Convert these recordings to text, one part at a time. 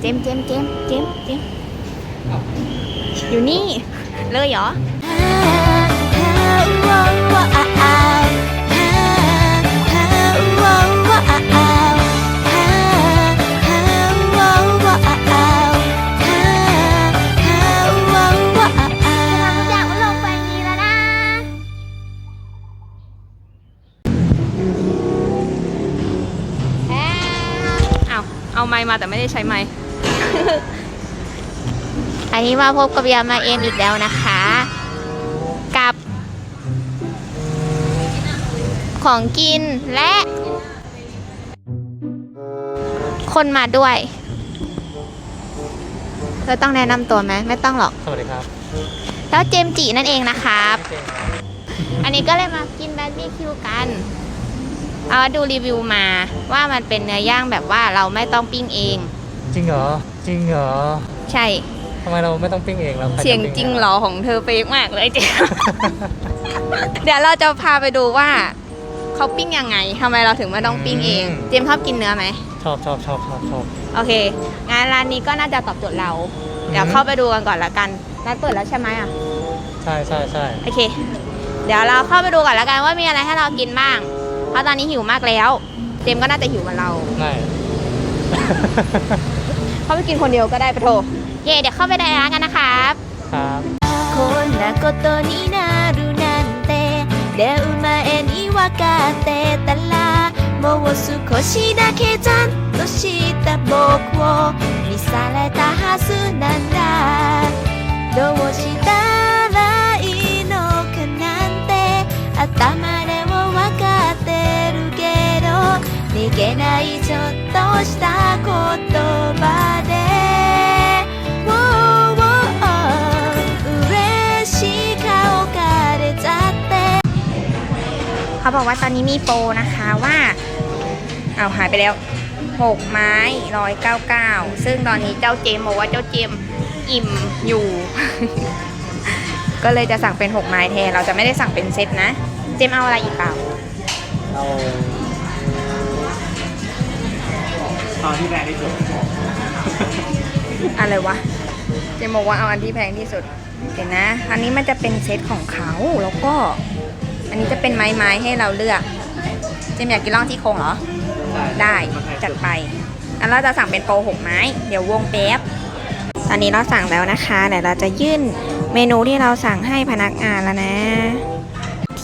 เจมส์เจมส์เจมส์เจมส์เจมส์อยู่นี่ เลยเหรออยากมาลงไปนี้แล้วนะเอาเอาไม้มาแต่ไม่ได้ใช้ไม้ อันนี้มาพบกับยามาเอ็มอีกแล้วนะคะ กับ ของกินและ คนมาด้วยเราต้องแนะนำตัวไหมไม่ต้องหรอก สวัสดีครับ แล้วเจมส์จีนั่นเองนะครับ อันนี้ก็เลยมากินบาร์บีคิวกันเอาดูรีวิวมาว่ามันเป็นเนื้อย่างแบบว่าเราไม่ต้องปิ้งเอง จริงเหรอ จริงเหรอใช่ ทำไมเราไม่ต้องปิ้งเองเราใคจะเสียงปิ้จริงเหรอของเธอเฟกมากเลยเจมส์เดี๋ยวเราจะพาไปดูว่าเขาปิ้งยังไงทำไมเราถึงไม่ต้องปิ้งเอง เจมส์ชอบกินเนื้อไหม ชอบชอบชอบชอบชอบ โอเคงานร้านนี้ก็น่าจะตอบโจทย์เรา เดี๋ยวอืม เข้าไปดูกันก่อนละกัน ร้านเปิดแล้วใช่ไหมอะ ใช่ใช่ใช่โอเค เดี๋ยวเราเข้าไปดูก่อนละกันว่ามีอะไรให้เรากินบ้าง เพราะตอนนี้หิวมากแล้ว เจมส์ก็น่าจะหิวเหมือนเราไม่ เข้าไปกินคนเดียวก็ได้ปะโถเย่เดี๋ยวเข้าไปในร้านกันนะครับ ครับ こんなことになるなんて出会う前に分かってたらもう少しだけちゃんとした僕を見されたはずなんだどうしたらいいのかなんて頭 逃げないちょっとした言葉で Whoa, whoa, 嬉しい顔がれちゃって เขาบอกว่าตอนนี้มีโปรนะคะว่าเอาหายไปแล้ว 6 ไม้ 199 ซึ่งตอนนี้เจ้าเจมส์บอกว่าเจ้าเจมส์อิ่มอยู่ ก็เลยจะสั่งเป็น 6 ไม้แทน เราจะไม่ได้สั่งเป็นเซตนะ เจมส์เอาอะไรอีกเปล่า เรา อนที่แพงที่สุดอะไรวะเจมส์บอกว่าเอาอันที่แพงที่สุดเดี๋ยวนะ อันนี้มันจะเป็นเซตของเขาแล้วก็ อันนี้จะเป็นไม้ไม้ๆให้เราเลือก เจมส์อยากกินร่องที่โครงเหรอ ได้จัดไปแล้วเราจะสั่งเป็นโปรหกไม้ เดี๋ยววงแป๊บ ตอนนี้เราสั่งแล้วนะคะเดี๋ยวเราจะยื่นเมนูที่เราสั่งให้พนักงานแล้วนะ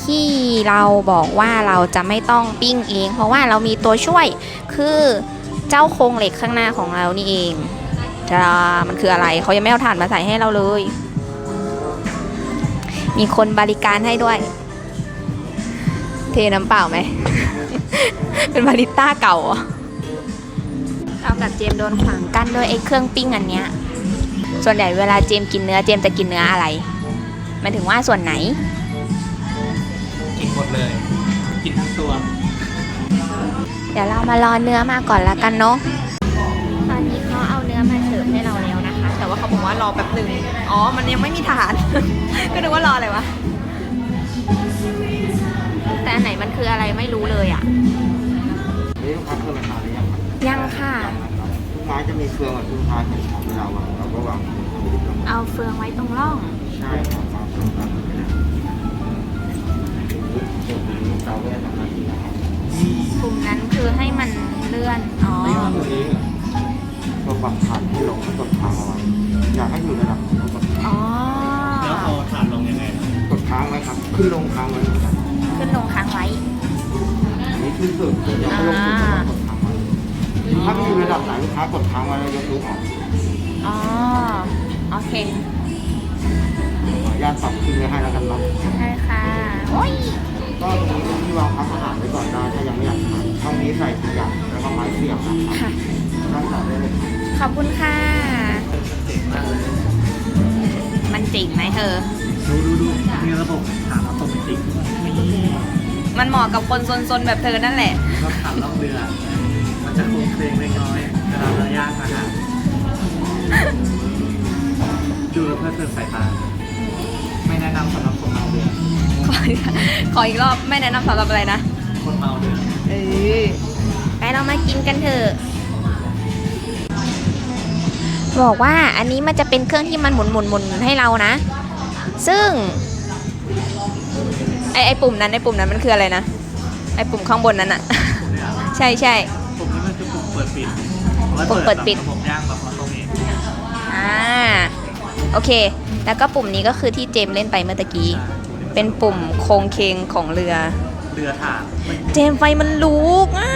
ที่เราบอกว่าเราจะไม่ต้องปิ้งเอง เพราะว่าเรามีตัวช่วยคือ เจ้าโครงเหล็กข้างหน้าของเรานี่เองจะมันคืออะไรเขายังไม่เอาถ่านมาใส่ให้เราเลย มีคนบริการให้ด้วย เทน้ำเปล่าไหม เป็นบาริต้าเก่าเหรอเรากับเจมโดนขวางกั้นด้วยไอ้เครื่องปิ้งอันเนี้ย ส่วนใหญ่เวลาเจมกินเนื้อเจมจะกินเนื้ออะไรมันถึงว่าส่วนไหน กินหมดเลย เดี๋ยวเรามารอเนื้อมาก่อนละกันเนาะตอนนี้เขาเอาเนื้อมาเสิร์ฟให้เราแล้วนะคะ แต่ว่าเขาบอกว่ารอแป๊บหนึ่งอ๋อ มันยังไม่มีฐาน ก็นึกว่ารออะไรวะ แต่อันไหนมันคืออะไรไม่รู้เลยอะนี่ลูกค้าเพิ่มราคาหรือยังครับยังค่ะ ลูกค้าจะมีเฟืองกับลูกค้าเห็นของเวลาวางเราก็วางเฟืองไว้ตรงนี้เอาเฟืองไว้ตรงร่อง ใช่ครับวางเฟืองตั้งไว้เลยส่วน เคขออนุญาตปรับขึ้นไว้ให้แล้วกันเนาะใช่ค่ะโอ้ยก็ตรงนี้ที่วางพักอาหารไว้ก่อนได้ถ้ายังไม่อยากทานช่องนี้ใส่ขยะแล้วก็ไม้เสียบนะครับค่ะด้านหลังได้เลยครับขอบคุณค่ะมันจริงไหมเธอ ดูดูดูมีระบบถามอัตโนมัติมันเหมาะกับคนซนๆแบบเธอนั่นแหละก็ถามล่องเรือ มันจะคงเครงเล็กน้อยเวลาเราย่างอาหาร ดูแล้วเพื่อเตือนสายตา ไม่แนะนำสำหรับคนเมาเรือขอขออีกรอบไม่แนะนำสำหรับอะไรนะ คนเมาเรือเออไปเรามากินกันเถอะ บอกว่าอันนี้มันจะเป็นเครื่องที่มันหมุนหมุนหมุนให้เรานะ ซึ่ง ไอไอปุ่มนั้นไอปุ่มนั้นมันคืออะไรนะ ไอปุ่มข้างบนนั้นอะปุ่มเนี่ยใช่ใช่ ปุ่มนี้มันคือปุ่มเปิดปิดอาไว้ปุ่มเปิดปิดแบบระบบย่างแบบตรงนี้อ่า โอเค แล้วก็ปุ่มนี้ก็คือที่เจมส์เล่นไปเมื่อตะกี้ เป็นปุ่มโครงเคงของเรือ เรือถ่านไม่เจมส์ไฟมันลุกอะ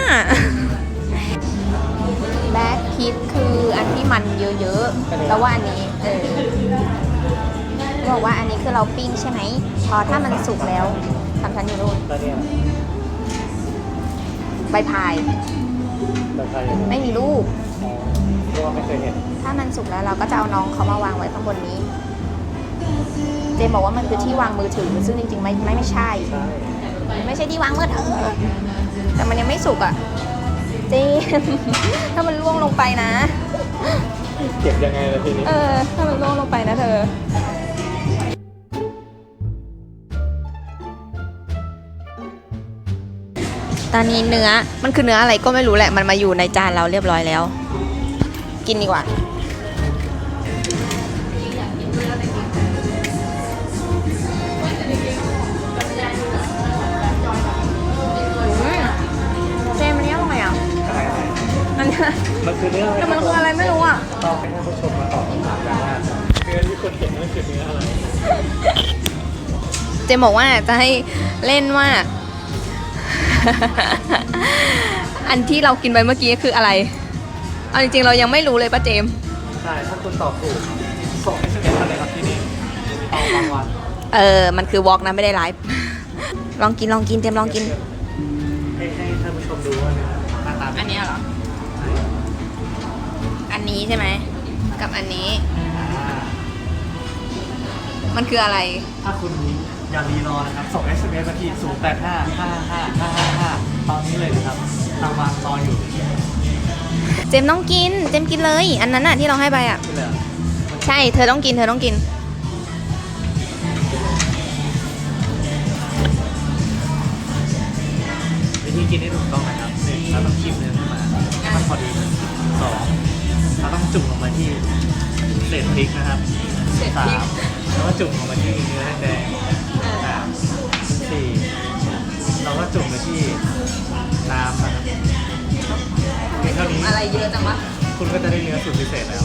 แบ็คพิทคืออันที่มันเยอะๆ แล้วว่าอันนี้ เออบอกว่าอันนี้คือเราปิ้งใช่ไหม พอถ้ามันสุกแล้วทำฉันอยู่นู่นแล้วเนี่ยใบพายแบบใครไม่มีลูกเพ ราะว่าไม่เคยเห็น ถ้ามันสุกแล้วเราก็จะเอาน้องเขามาวางไว้ข้างบนนี้ เจมส์บอกว่ามันคือที่วางมือถือ ซึ่งจริงๆไม่ไม่ไม่ใช่ ใช่ไม่ใช่ที่วางมือถือแต่มันยังไม่สุกอะ เจมส์ถ้ามันล่วงลงไปนะ เก็บยังไงล่ะทีนี้เออ ถ้ามันล่วงลงไปนะเธอ ตอนนี้เนื้อ มันคือเนื้ออะไรก็ไม่รู้แหละ มันมาอยู่ในจานเราเรียบร้อยแล้ว กินดีกว่า อืมเจมส์อันนี้อร่อยอะอะไรอะไรมันมันคือเนื้ออะไรแต่มันคืออะไรไม่รู้อะต้องให้ท่านผู้ชมมาตอบคำถามกันว่าเนื้อที่คนเห็นนั่นคือเนื้ออะไร เจมบอกว่าจะให้เล่นว่า อันที่เรากินไปเมื่อกี้คืออะไร เอาจริงๆเรายังไม่รู้เลยป้าเจมใช่ถ้าคุณตอบถูกส่งให้ช่วยกันเลยครับที่นี่ตอบรางวัลเออ มันคือวอล์กนะไม่ได้ไลฟ์ ลองกินลองกินเจมลองกิน ให้ให้ท่านผู้ชมดูว่าเนื้อหน้าตาเป็อันนี้เหรอ อันนี้ใช่ไหม กับอันนี้ อ่ามันคืออะไร ถ้าคุณอย่ารีรอนะครับ ส่ง SMS มาที่0 8 5 5 5 5 5 5ตอนนี้เลยนะครับรางวัลรออยู่ เจมต้องกิน เจมกินเลย อันนั้นน่ะที่เราให้ไปอะ ใช่ เธอต้องกิน เธอต้องกิน วิธีกินให้ถูกต้องนะครับหนึ่งเราต้องคีบเนื้อขึ้นมาให้มันพอดีสองเราต้องจุ่มลงไปที่เศษพริกนะครับเศษพริก สามแล้วก็จุ่มลงไปที่เนื้อแดงๆอ่าสี่เราก็จุ่มไปที่น้ำนะครับ เพียงเท่านี้ อะไรเยอะจังวะคุณก็จะได้เนื้อสูตรพิเศษแล้ว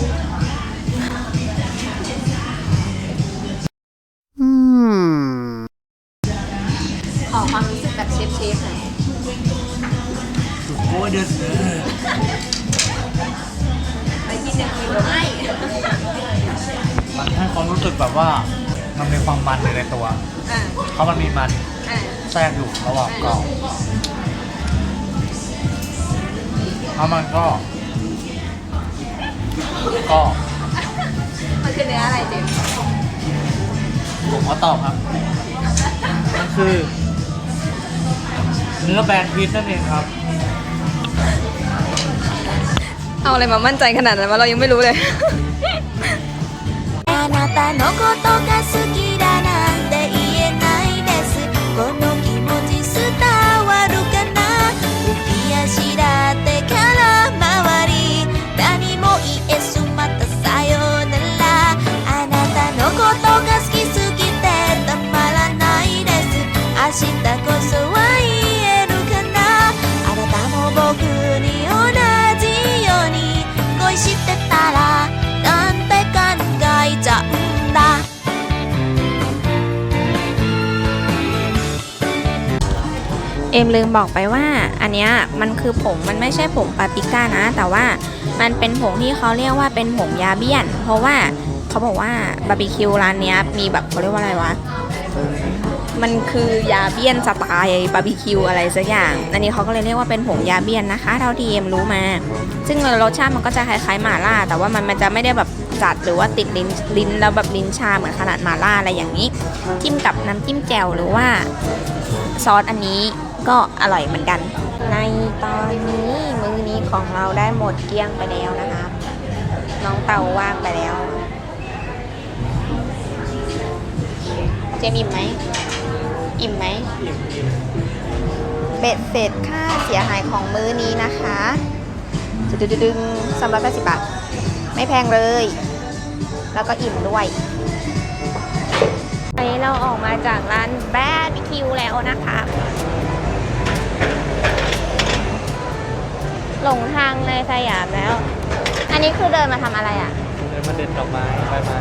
ขอความรู้สึกแบบเชฟเชฟหน่อยโอ้ยเดือดเนื้อไปกินอย่างอื่นหรือไม่มันให้ความรู้สึกแบบว่ามันมีความมันอยู่ในตัว อ่าเพราะมันมีมันอ่าแทรกอยู่ระหว่างกรอบ แล้วมันก็ ก็ มันคือเนื้ออะไรเจมส์ ผมขอตอบครับ มันคือ เนื้อแบนพีชนั่นเองครับ เอาอะไรมามั่นใจขนาดนั้นวะเรายังไม่รู้เลย あなたのことが好き เอ็มลืมบอกไปว่าอันเนี้ยมันคือผงมันไม่ใช่ผงปาปิก้านะ แต่ว่ามันเป็นผงที่เขาเรียกว่าเป็นผงยาเบี้ยน เพราะว่าเขาบอกว่าบาร์บีคิวร้านเนี้ยมีแบบเขาเรียกว่าอะไรวะมันคือยาเบี้ยนสไตล์บาร์บีคิวอะไรสักอย่าง อันนี้เขาก็เลยเรียกว่าเป็นผงยาเบี้ยนนะคะเท่าที่เอ็มรู้มา ซึ่งรสชาติมันก็จะคล้ายๆหม่าล่า แต่ว่ามันมันจะไม่ได้แบบจัดหรือว่าติดลิ้นลิ้นแล้วแบบลิ้นชาเหมือนขนาดหม่าล่าอะไรอย่างนี้ จิ้มกับน้ำจิ้มแจ่วหรือว่าซอสอันนี้ ก็อร่อยเหมือนกัน ในตอนนี้มือนี้ของเราได้หมดเกลี้ยงไปแล้วนะครับน้องเตาว่างไปแล้ว เจมอิ่มไหม อิ่มไหม เบ็ดเสร็จค่าเสียหายของมื้อนี้นะคะดึงสามร้อยแปดสิบบาท ไม่แพงเลย แล้วก็อิ่มด้วยอันนี้เราออกมาจากร้านแบดบิคิวแล้วนะคะ หลงทางในสยามแล้ว อันนี้คือเดินมาทำอะไรอะ เดินมาเด็ดดอกไม้ใบไม้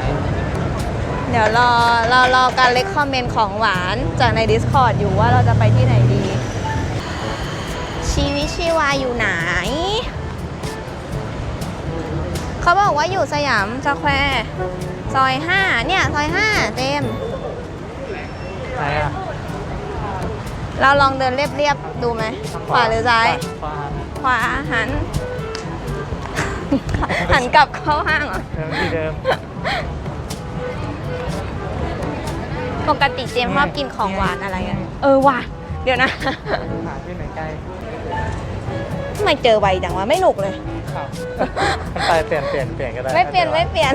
เดี๋ยวรอรอรอการเล็กคอมเมนต์ของหวานจากใน Discord อยู่ว่าเราจะไปที่ไหนดี ชีวิตชีวาอยู่ไหน เขาบอกว่าอยู่สยามสแควร์ซอย 5 เนี่ย ซอย 5 เต็ม ไหนอะเราลองเดินเรียบๆดูไหมขวาหรือซ้าย ขวา ขวาหัน หันกลับเข้าห้างเหรอเดิมที่เดิมปกติเจมส์ชอบกินของหวานอะไรอะเออว่ะเดี๋ยวนะหาที่ไหนใกล้ทำไมเจอไวจังวะไม่หนุกเลย ครับมันไปเปลี่ยนเปลี่ยนเปลี่ยนก็ได้ไม่เปลี่ยนไม่เปลี่ยน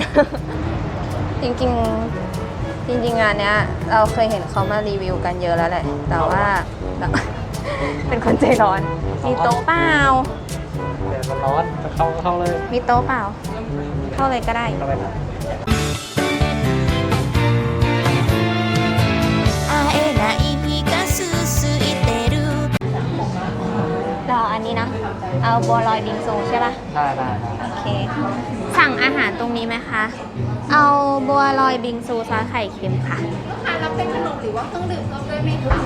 จริงๆจริงๆงานเนี้ย เราเคยเห็นเขามารีวิวกันเยอะแล้วแหละ แต่ว่าแต่ เป็นคนใจร้อน มีโต๊ะเปล่า เดี๋ยวมันร้อนจะเข้าเข้าเลย มีโต๊ะเปล่า เข้าเลยก็ได้ เข้าไปนะ 会えない日が続いてる รออันนี้นะ เอาบัวลอยบิงซูใช่ปะได้ได้ได้โอเค สั่งอาหารตรงนี้ไหมคะ เอาบัวลอยบิงซูซอสไข่เค็มค่ะค่ะรับเป็นขนมหรือว่าเครื่องดื่มก็ได้ไหมคะ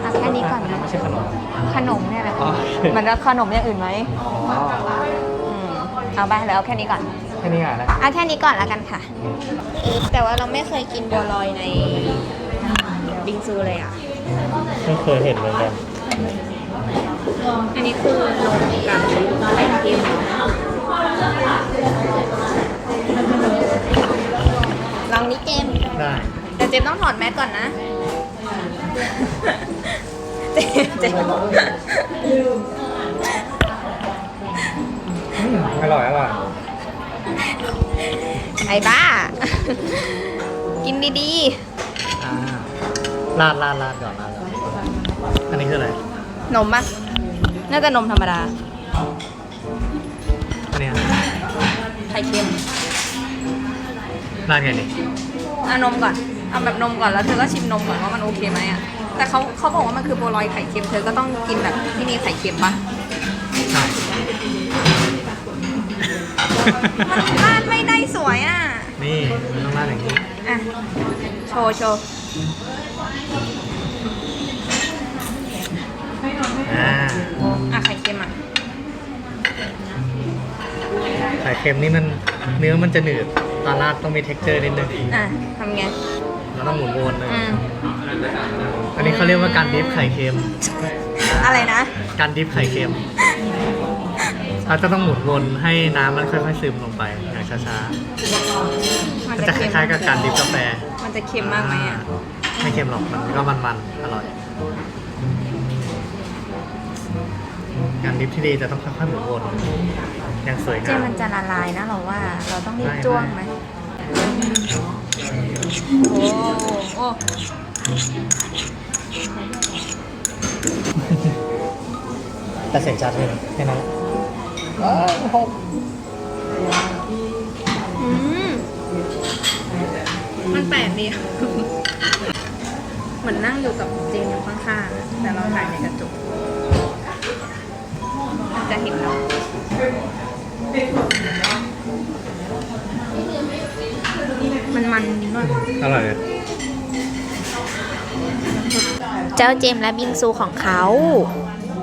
เอาแค่นี้ก่อนนะไม่ใช่ขนม ขนมเนี่ยแหละอ๋อมันจะขนมอย่างอื่นไหมอ๋ออืมเอาไปแล้วเอาแค่นี้ก่อน แค่นี้อะนะเอาแค่นี้ก่อนแล้วกันค่ะ แต่ว่าเราไม่เคยกินบัวลอยในบิงซูเลยอะ ไม่เคยเห็นเหมือนกัน อันนี้คือนมกับไข่เค็มลองนี้เจมส์ได้แต่เจมส์ต้องถอดแมสก่อนนะ เจมส์เจมส์อืมอร่อยอร่อยไอ้บ้า กินดีอ่าลาดลาดลาดก่อนลาดก่อนอันนี้คืออะไร ๆ นมปะ น่าจะนมธรรมดา อันเนี้ยไข่เค็มลาดไงดิเอานมก่อน เอาแบบนมก่อนแล้วเธอก็ชิมนมก่อนว่ามันโอเคไหมอะ แต่เขาเขาบอกว่ามันคือโบวลอยไข่เค็ม เธอก็ต้องกินแบบที่มีไข่เค็มปะใช่ มันราดไม่ได้สวยอะ นี่มันต้องลาดอย่างนี้ อะ โชว์โชว์ อ่าอะไข่เค็มอะไข่เค็มนี่มันเนื้อมันจะหนืดตอนราดต้องมี texture นิดนึงอะทำไงแล้วต้องหมุนวนเลยอืมอันนี้เขาเรียกว่าการดิฟไข่เค็ม อะไรนะ การดิฟไข่เค็มเราจะต้องหมุนวนให้น้ำมันค่อยๆซึมลงไปอย่างช้าๆมันจะคล้ายๆกับการดิฟกาแฟ มันจะเค็มมากไหมอะ ไม่เค็มหรอก มันก็มันๆ อร่อย การดิฟที่ดีจะต้องค่อยๆหมุนวนอย่างสวยเจงามมันจะละลายนะเราว่าเราต้องรีบได้จ้วงไหมโอ้โอ้แต่เสียงชัดเลยแค่นั้นอืมมันแปลกดี เหมือนนั่งอยู่กับเจนอยู่ข้างๆอะแต่เราถ่ายในกระจกมัน จะเห็นเรามันมันด้วยอร่อยเลยเจ้าเจมส์และบิงซูของเขา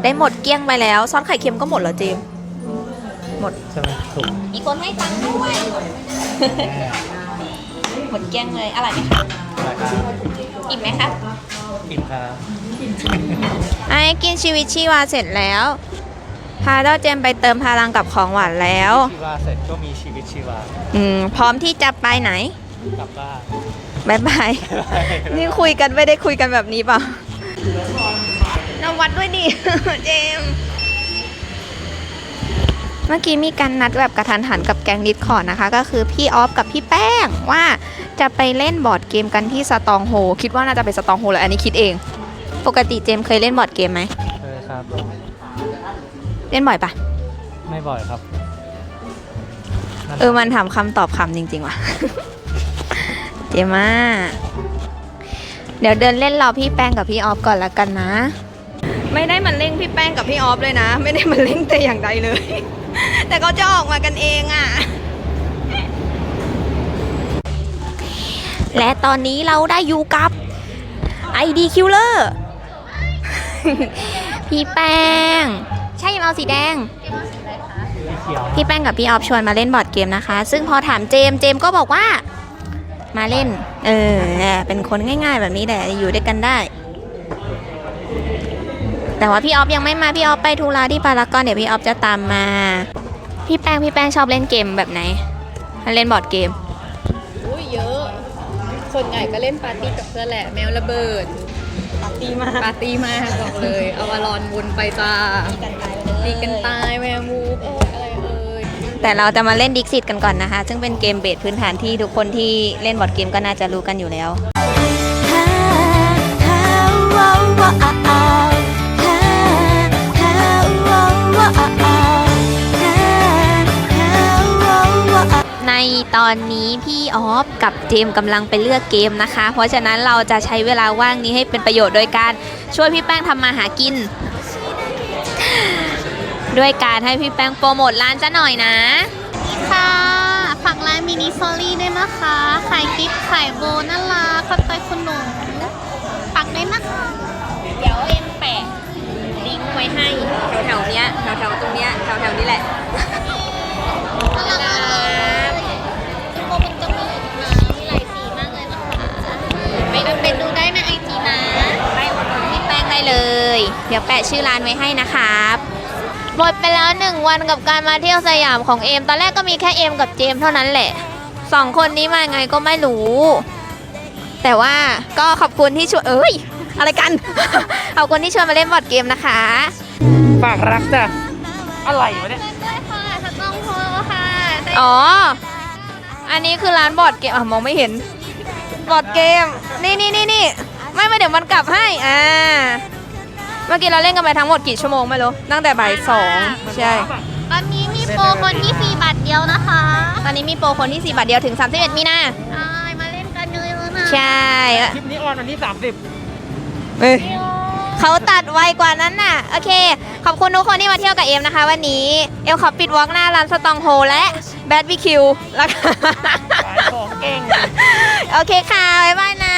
ได้หมดเกลี้ยงไปแล้ว ซอสไข่เค็มก็หมดแล้วเจมส์หมดใช่ไหมถูกมีคนให้ตังค์ด้วย หมดเกลี้ยงเลย อร่อยไหมคะอร่อยครับอิ่มไหมคะอิ่มครับไอ้กินชีวิตชีวาเสร็จแล้วพาเจ้าเจมไปเติมพลังกับของหวานแล้ว ชีวาเสร็จก็มีชีวิตชีวาอืมพร้อมที่จะไปไหนกลับบ้านบายบาย นี่คุยกันไม่ได้คุยกันแบบนี้เปล่าเราวัดด้วยดิ เจมส์เมื่อกี้มีการนัดแบบกระทันหันกับแกงดิสคอร์ดนะคะ ก็คือพี่ออฟกับพี่แป้งว่าจะไปเล่นบอร์ดเกมกันที่สตองโฮคิดว่าน่าจะเป็นสตองโฮเลยอันนี้คิดเอง ปกติเจมส์เคยเล่นบอร์ดเกมไหมเออครับ เล่นบ่อยปะไม่บ่อยครับเออมันถามคำตอบคำจริง ๆ ว่ะ เจมาเดี๋ยวเดินเล่นรอพี่แป้งกับพี่ออฟก่อนละกันนะ ไม่ได้มันเร่งพี่แป้งกับพี่ออฟเลยนะ ไม่ได้มันเร่งแต่อย่างใดเลย แต่เขาจะออกมากันเองอะ่ะ และตอนนี้เราได้อยู่กับ ID Killer พี่แป้ง ใช่เอาสีแดงสีเขียวพี่แป้งกับพี่ออฟชวนมาเล่นบอร์ดเกมนะคะ ซึ่งพอถามเจมส์เจมส์ก็บอกว่า มาเล่น เออเนี่ยเป็นคนง่าย ๆ แบบนี้แหละอยู่ด้วยกันได้ แต่ว่าพี่ออฟยังไม่มาพี่ออฟไปธุระที่พารากอนเดี๋ยวพี่ออฟจะตามมา พี่แป้งพี่แป้งชอบเล่นเกมแบบไหนเล่นบอร์ดเกมอุ้ยเยอะ ส่วนใหญ่ก็เล่นปาร์ตี้กับเพื่อนแหละ แมวระเบิดปาร์ตี้มากปาร์ตี้มากบอกเลยเอวารอนวนไปจ้าตีกันตายแวมูฟเอยเอยแต่เราจะมาเล่นดิกซิตกันก่อนนะคะ ซึ่งเป็นเกมเบสพื้นฐานที่ทุกคนที่เล่นบอดเกมก็น่าจะรู้กันอยู่แล้ว ah, ah, oh. ตอนนี้พี่ออฟกับเจมส์กำลังไปเลือกเกมนะคะ เพราะฉะนั้นเราจะใช้เวลาว่างนี้ให้เป็นประโยชน์โดยการช่วยพี่แป้งทำมาหากิน ด้วยการให้พี่แป้งโปรโมทร้านซะหน่อยนะ ค่ะฝากร้านมินิซอรี่ด้วยนะคะ ขายกิ๊บขายโบน่ารักขอบใจคุณหนูฝากด้วยนะคะ เดี๋ยวเอ็มแปะลิงก์ไว้ให้แถวๆเนี้ยแถวๆตรงเนี้ยแถวๆนี้แหละ น่ารัก เดี๋ยวแปะชื่อร้านไว้ให้นะครับหมดไปแล้วหนึ่งวันกับการมาเที่ยวสยามของเอม ตอนแรกก็มีแค่เอมกับเจมส์เท่านั้นแหละสองคนนี้มาไงก็ไม่รู้ แต่ว่าก็ขอบคุณที่ชวนเอ้ย อะไรกัน ขอบคุณที่ชวนมาเล่นบอร์ดเกมนะคะ ฝากรักจ้ะ อะไรวะเนี่ยด้วยค่ะสตองโพค่ะอ๋อ อันนี้คือร้านบอร์ดเกมอะมองไม่เห็น บอร์ดเกม นี่นี่นี่นี่ไม่ไม่เดี๋ยวมันกลับให้ อ่า เมื่อกี้เราเล่นกันไปทั้งหมดกี่ชั่วโมงไม่รู้ตั้งแต่บ่ายสองใช่ ตอนนี้มีโปรคนที่ฟรีบัตรเดียวนะคะตอนนี้มีโปรคนที่ 4 บาทเดียวถึง 31 มีนาใช่มาเล่นกันเยอะๆนะใช่คลิปนี้ออนวันที่30เขาตัดไวกว่านั้นน่ะ โอเค ขอบคุณทุกคนที่มาเที่ยวกับเอ็มนะคะ วันนี้ เอ็มขอปิดวอล์กหน้าร้านสตองโฮและแบดบิคิวแล้วกันขายของเก่ง โอเคค่ะ บ๊ายบายนะ